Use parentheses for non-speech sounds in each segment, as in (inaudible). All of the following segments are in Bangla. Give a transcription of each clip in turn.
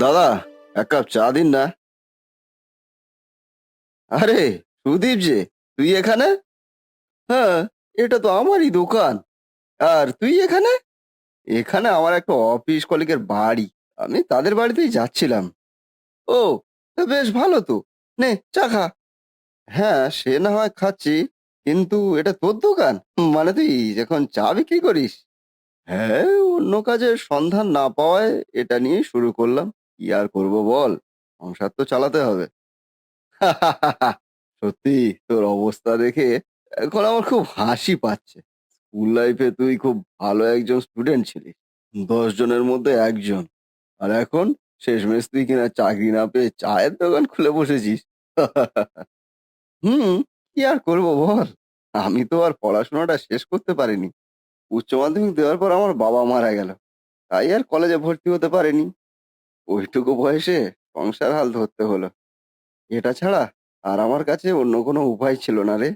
দাদা, এক কাপ চা দিন না। আরে, সুদীপ যে, তুই এখানে? হ্যাঁ এটা তো আমারই দোকান। আর তুই এখানে? এখানে আমার একটা অফিস কলিগের বাড়ি। আমি তাদের বাড়িতেই যাচ্ছিলাম। ও বেশ ভালো তো। নে, চা খা। হ্যাঁ সে না হয় খাচ্ছি, কিন্তু এটা তোর দোকান? মানে তুই যখন চা বিক্রি করিস? হ্যাঁ অন্য কাজের সন্ধান না পাওয়ায় এটা নিয়ে শুরু করলাম। কি আর করব বল? সংসার তো চালাতে হবে। (laughs) সত্যি, তোর অবস্থা দেখে এখন আমার খুব হাসি পাচ্ছে। স্কুল লাইফে তুই খুব ভালো একজন স্টুডেন্ট ছিলিস, দশ জনের মধ্যে একজন। আর এখন শেষমেশ তুই কিনা চাকরি না পেয়ে চায়ের দোকান খুলে বসেছিস। (laughs) হুম, কি আর করব বল? আমি তো আর পড়াশোনাটা শেষ করতে পারিনি। উচ্চ মাধ্যমিক দেওয়ার পর আমার বাবা মারা গেল। তাই আর কলেজে ভর্তি হতে পারিনি। ওইটুকু বয়সে সংসার হাল ধরতে হলো। এটা ছাড়া আর আমার কাছে অন্য কোনো উপায় ছিল না রে।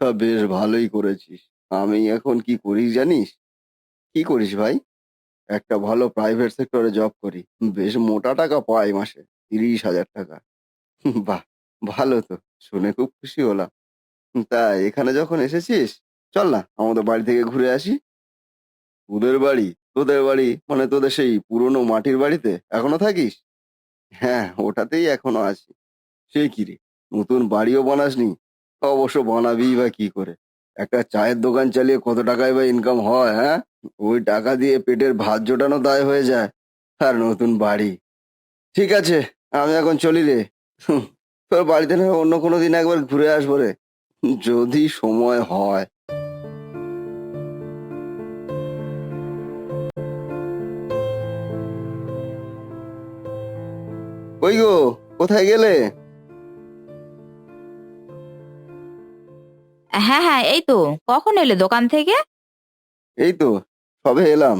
তা বেশ ভালোই করেছিস। আমি এখন কি করি জানিস? কি করিস ভাই? একটা ভালো প্রাইভেট সেক্টরে জব করি। বেশ মোটা টাকা পাই মাসে, তিরিশ হাজার টাকা। বাহ, ভালো তো। শুনে খুব খুশি হলাম। তা এখানে যখন এসেছিস, চল না, আমাদের বাড়ি থেকে ঘুরে আসি। তোদের বাড়ি? তোদের বাড়ি মানে তোদের সেই পুরনো মাটির বাড়িতে? এখনও থাকিস? হ্যাঁ ওটাতেই এখনও আছি। সে কি রে? নতুন বাড়িও বানাসনি? অবশ্য বানাবি বা কি করে? একটা চায়ের দোকান চালিয়ে কত টাকায় বা ইনকাম হয় হ্যাঁ? ওই টাকা দিয়ে পেটের ভাত জোটানো দায় হয়ে যায়। আর নতুন বাড়ি। ঠিক আছে, আমি এখন চলি রে। তোর বাড়িতে না অন্য কোনো দিন একবার ঘুরে আসব রে। যদি সময় হয়। কই গো? কোথায় গেলে? হ্যাঁ হ্যাঁ এই তো। কখন এলে দোকান থেকে? এই তো সবে এলাম।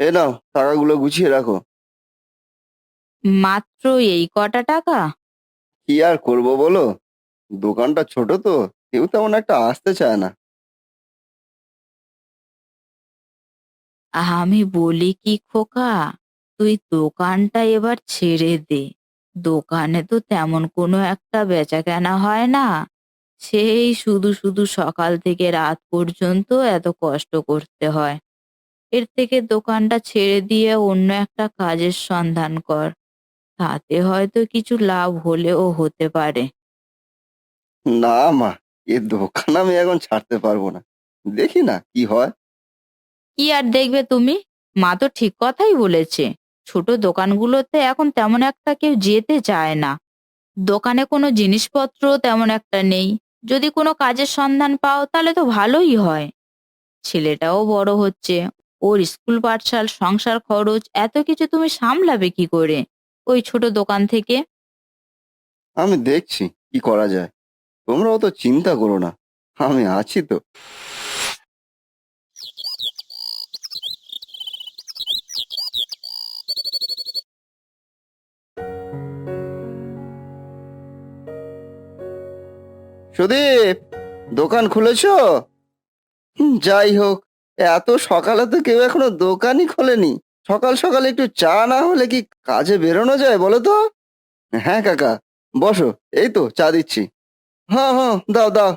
এ নাও টাকাগুলো গুছিয়ে রাখো। মাত্র এই কটা টাকা? কি আর করব বলো? দোকানটা ছোট তো কেউ তেমন একটা আসতে চায় না। আমি বলি কি খোকা? তুই দোকানটা এবার ছেড়ে দে। দোকানে তো তেমন কোনো একটা বেচা কেনা হয় না। সেই শুধু শুধু সকাল থেকে রাত পর্যন্ত এত কষ্ট করতে হয়। এর থেকে দোকানটা ছেড়ে দিয়ে অন্য একটা কাজের সন্ধান কর। তাতে হয়তো কিছু লাভ হলেও হতে পারে। না মা এ দোকান আমি এখন ছাড়তে পারব না। দেখি না কি হয়। কি আর দেখবে তুমি? মা তো ঠিক কথাই বলেছে। ছোট দোকানগুলোতে এখন তেমন একটা কেউ যেতে চায় না। দোকানে কোনো জিনিসপত্র তেমন একটা নেই। যদি কোনো কাজের সন্ধান পাও তাহলে তো ভালোই হয়। ছেলেটাও বড় হচ্ছে। ওর স্কুল পাঠশাল, সংসার খরচ, এত কিছু তুমি সামলাবে কি করে ওই ছোট দোকান থেকে? আমি দেখছি কি করা যায়। তোমরা অত চিন্তা করো না। আমি আছি তো। সুদীপ, দোকান খুলেছো? যাই হোক, এত সকালে তো কেউ এখনও দোকানই খোলেনি। সকাল সকাল একটু চা না হলে কি কাজে বেরোনো যায় বলো তো? হ্যাঁ কাকা, বসো, এই তো চা দিচ্ছি। হ্যাঁ হ্যাঁ দাও দাও,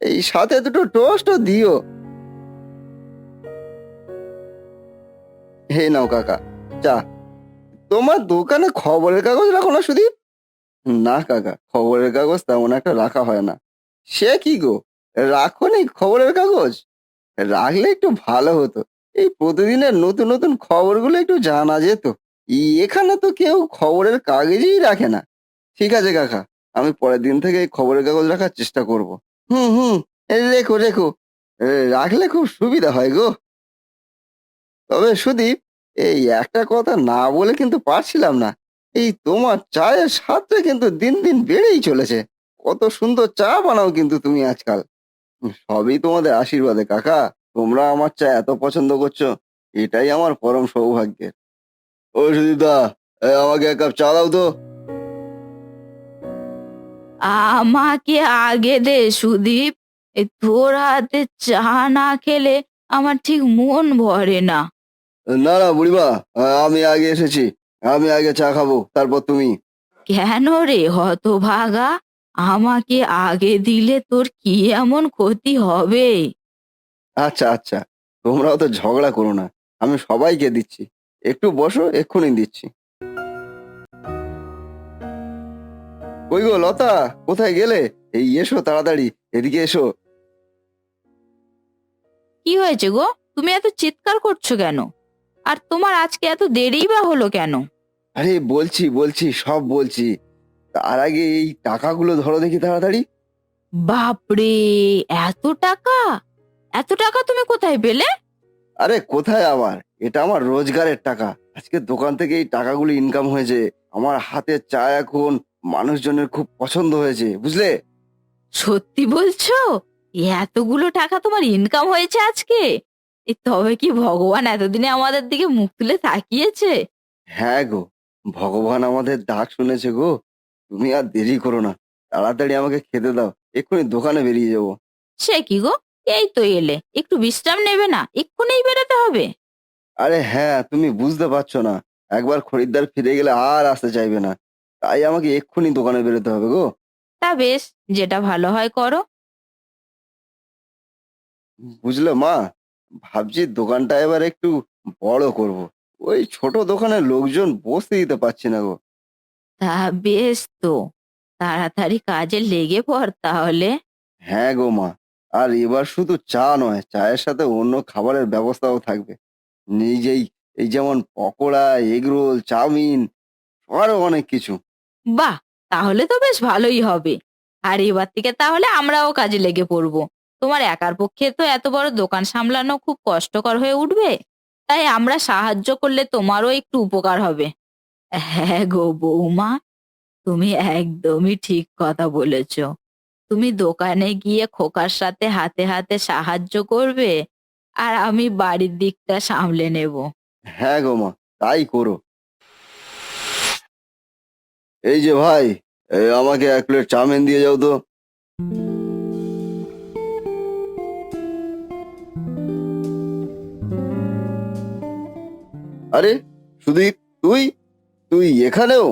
এই সাথে দুটো টোস্টও দিও। হে নাও, কাকা, চা। তোমার দোকানে খবরের কাগজ রাখো না, সুদীপ? না, কাকা, খবরের কাগজ তেমন একটা রাখা হয় না। সে কি গো? রাখো রাখোনি খবরের কাগজ? রাখলে একটু ভালো হতো। এই প্রতিদিনের নতুন নতুন খবরগুলো একটু জানা যেত। এখানে তো কেউ খবরের কাগজই রাখে না। ঠিক আছে কাকা, আমি পরের দিন থেকে এই খবরের কাগজ রাখার চেষ্টা করব। হুম হুম রেখো রেখো। রাখলে খুব সুবিধা হয় গো। তবে সুদীপ, এই একটা কথা না বলে কিন্তু পারছিলাম না। এই তোমার চায়ের স্বাদটা কিন্তু দিন দিন বেড়েই চলেছে। কত সুন্দর চা বানাও কিন্তু তুমি আজকাল। সবই তোমাদের আশীর্বাদে কাকা। তোমরা আমার চা এত পছন্দ করছ এটাই আমার পরম সৌভাগ্যের। ও সুদীপ দা আমাকে এক কাপ চা দাও তো। আমাকে আগে দে সুদীপ। এই তোর হাতে চা না খেলে আমার ঠিক মন ভরে না। না না বুড়িমা আমি আগে এসেছি। আমি আগে চা খাব তারপর তুমি। কেন রে হতভাগা? আমাকে আগে দিলে তোর কি এমন ক্ষতি হবে? আচ্ছা আচ্ছা। তোমরাও তো ঝগড়া করো না। আমি সবাইকে দিচ্ছি। একটু বসো এক্ষুনি দিচ্ছি। কই গো লতা? কোথায় গেলে? এই এসো তাড়াতাড়ি এদিকে এসো। কি হয়েছে গো? তুমি এত চিৎকার করছ কেন? আর তোমার আজকে এত দেরিই বা হলো কেন? আরে বলছি বলছি সব বলছি। তার আগে এই টাকাগুলো ধরো দেখি তাড়াতাড়ি। বাপরে এত টাকা? এত টাকা তুমি কোথায় পেলে? আরে কোথায় আবার? এটা আমার রোজগারের টাকা। আজকে দোকান থেকে এই টাকাগুলো ইনকাম হয়েছে। আমার হাতের চা এখন মানুষজনের খুব পছন্দ হয়েছে বুঝলে? সত্যি বলছো? এতগুলো টাকা তোমার ইনকাম হয়েছে আজকে? এ তবে কি ভগবান এতদিনে আমাদের দিকে মুখ তুলে তাকিয়েছে? হ্যাঁ গো ভগবান আমাদের ডাক শুনেছে গো। তুমি আর দেরি করো না। তাড়াতাড়ি আমাকে খেতে দাও। এক্ষুনি দোকানে বেরিয়ে যাব। সে কি গো? এই তো এলে। একটু বিশ্রাম নেবে না? এক্ষুনি বেরোতে হবে। আরে হ্যাঁ তুমি বুঝতে পারছ না। একবার খরিদ্দার ফিরে গেলে আর আসতে চাইবে না। তাই আমাকে এক্ষুনি দোকানে বেরোতে হবে গো। তা বেশ যেটা ভালো হয় করো। বুঝলে মা? ভাবছি দোকানটা এবার একটু বড় করব। ওই ছোট দোকানে লোকজন বসতে দিতে পারছি না গো। তা বেশ তো। তাড়াতাড়ি কাজে লেগে পড় তাহলে। হ্যাঁ গো মা আর এবার শুধু চা নয় চায়ের সাথে অন্য খাবারের ব্যবস্থাও থাকবে। নিজেই এই যেমন পকোড়া এগরোল চাউমিন আরও অনেক কিছু। বাহ! তাহলে তো বেশ ভালোই হবে। আর এবার থেকে তাহলে আমরাও কাজে লেগে পড়ব। তোমার একার পক্ষে তো এত বড় দোকান সামলানো খুব কষ্টকর হয়ে উঠবে। তাই আমরা সাহায্য করলে তোমারও একটু উপকার হবে। হ্যাঁ গো বৌমা, তুমি একদমই ঠিক কথা বলেছ। তুমি দোকানে গিয়ে খোকার সাথে হাতে হাতে সাহায্য করবে আর আমি বাড়ির দিকটা সামলে নেব। হ্যাঁ গো মা, তাই করো। এই যে ভাই এই আমাকে এক প্লেট চাউমিন দিয়ে যাও তো। আরে, সুদীপ, তুই? তুই এখানেও?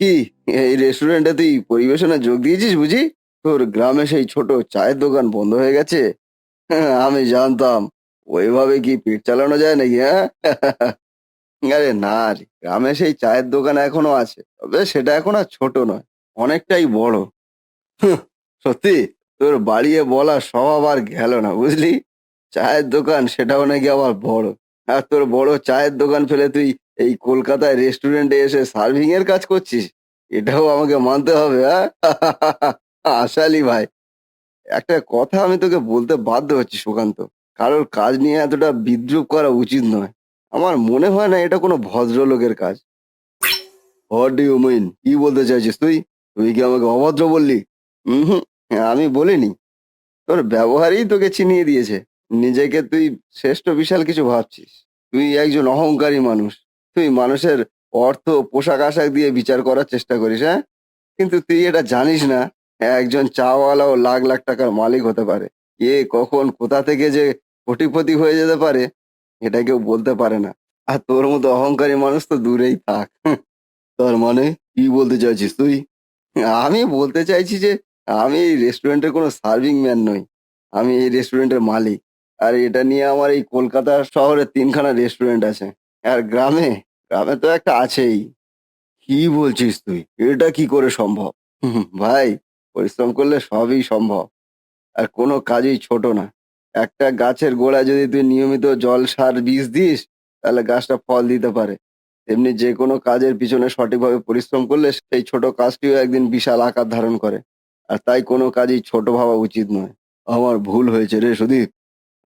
কি এই রেস্টুরেন্টে তুই পরিবেশনে যোগ দিয়েছিস বুঝি? তোর গ্রামে সেই ছোট চায়ের দোকান বন্ধ হয়ে গেছে? হ্যাঁ, আমি জানতাম। ওইভাবে কি পেট চালানো যায় নাকি হ্যাঁ? (laughs) আরে না রে গ্রামে সেই চায়ের দোকান এখনও আছে তবে সেটা এখন আর ছোট নয় অনেকটাই বড়। সত্যি? তোর বাড়িয়ে বলা স্বভাব আর গেল না বুঝলি? চায়ের দোকান সেটাও নাকি আবার বড়। আর তোর বড় চায়ের দোকান ফেলে তুই এই কলকাতায় রেস্টুরেন্টে এসে সার্ভিং এর কাজ করছিস? এটাও আমাকে মানতে হবে হ্যাঁ? (laughs) আশালি ভাই, একটা কথা আমি তোকে বলতে বাধ্য হচ্ছি সুকান্ত। কারোর কাজ নিয়ে এতটা বিদ্রুপ করা উচিত নয়। আমার মনে হয় না এটা কোনো ভদ্রলোকের কাজ। হোয়াট ডু ইউ মিন কি বলতে চাইছিস তুই? তুই কি আমাকে অভদ্র বললি? হুম, আমি বলিনি। তোর ব্যবহারই তোকে চিনিয়ে দিয়েছে। নিজেকে তুই শ্রেষ্ঠ বিশাল কিছু ভাবছিস। তুই একজন অহংকারী মানুষ। তুই মানুষের অর্থ, পোশাক আশাক দিয়ে বিচার করার চেষ্টা করিস হ্যাঁ? কিন্তু তুই এটা জানিস না, একজন চাওয়ালাও লাখ লাখ টাকার মালিক হতে পারে। কে, কখন, কোথা থেকে যে কোটিপতি হয়ে যেতে পারে, এটা কেউ বলতে পারে না। আর তোর মতো অহংকারী মানুষ তো দূরেই থাক। তার মানে কি বলতে চাইছিস তুই? আমি বলতে চাইছি যে, আমি এই রেস্টুরেন্টের কোনো সার্ভিং ম্যান নই। আমি এই রেস্টুরেন্টের মালিক। আর এটা নিয়ে আমার এই কলকাতা শহরে তিনখানা রেস্টুরেন্ট আছে। আর গ্রামে গ্রামে তো একটা আছেই। কি বলছিস তুই? এটা কি করে সম্ভব? ভাই, পরিশ্রম করলে সবই সম্ভব। আর কোনো কাজই ছোট না। একটা গাছের গোড়ায় যদি তুই নিয়মিত জল সার বীজ দিস, তাহলে গাছটা ফল দিতে পারে। তেমনি যে কোনো কাজের পিছনে সঠিকভাবে পরিশ্রম করলে সেই ছোট কাজটিও একদিন বিশাল আকার ধারণ করে। আর তাই কোনো কাজই ছোট ভাবা উচিত নয়। আমার ভুল হয়েছে রে সুদীপ।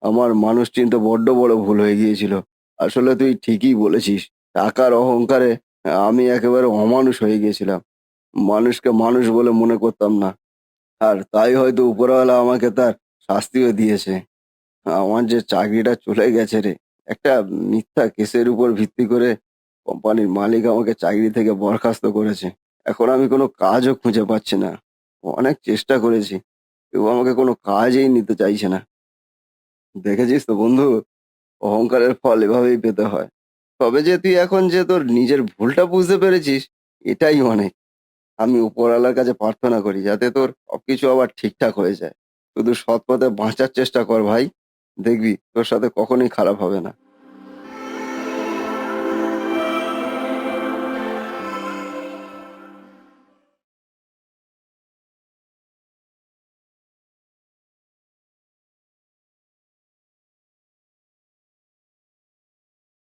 আমার মানুষ চিনতে বড্ড বড় ভুল হয়ে গিয়েছিল। আসলে তুই ঠিকই বলেছিস, টাকার অহংকারে আমি একেবারে অমানুষ হয়ে গিয়েছিলাম। মানুষকে মানুষ বলে মনে করতাম না। আর তাই হয়তো উপরওয়ালা আমাকে তার শাস্তিও দিয়েছে। আমার যে চাকরিটা চলে গেছে রে, একটা মিথ্যা কেসের উপর ভিত্তি করে কোম্পানির মালিক আমাকে চাকরি থেকে বরখাস্ত করেছে। এখন আমি কোনো কাজও খুঁজে পাচ্ছি না। অনেক চেষ্টা করেছি, কেউ আমাকে কোনো কাজেই নিতে চাইছে না। দেখেছিস তো বন্ধু? অহংকারের ফল এভাবেই পেতে হয়। তবে যে তুই এখন যে তোর নিজের ভুলটা বুঝতে পেরেছিস, এটাই অনেক আমি উপরওয়ালার কাছে প্রার্থনা করি যাতে তোর সবকিছু আবার ঠিকঠাক হয়ে যায়। শুধু সৎ পথে বাঁচার চেষ্টা কর ভাই। দেখবি তোর সাথে কখনোই খারাপ হবে না।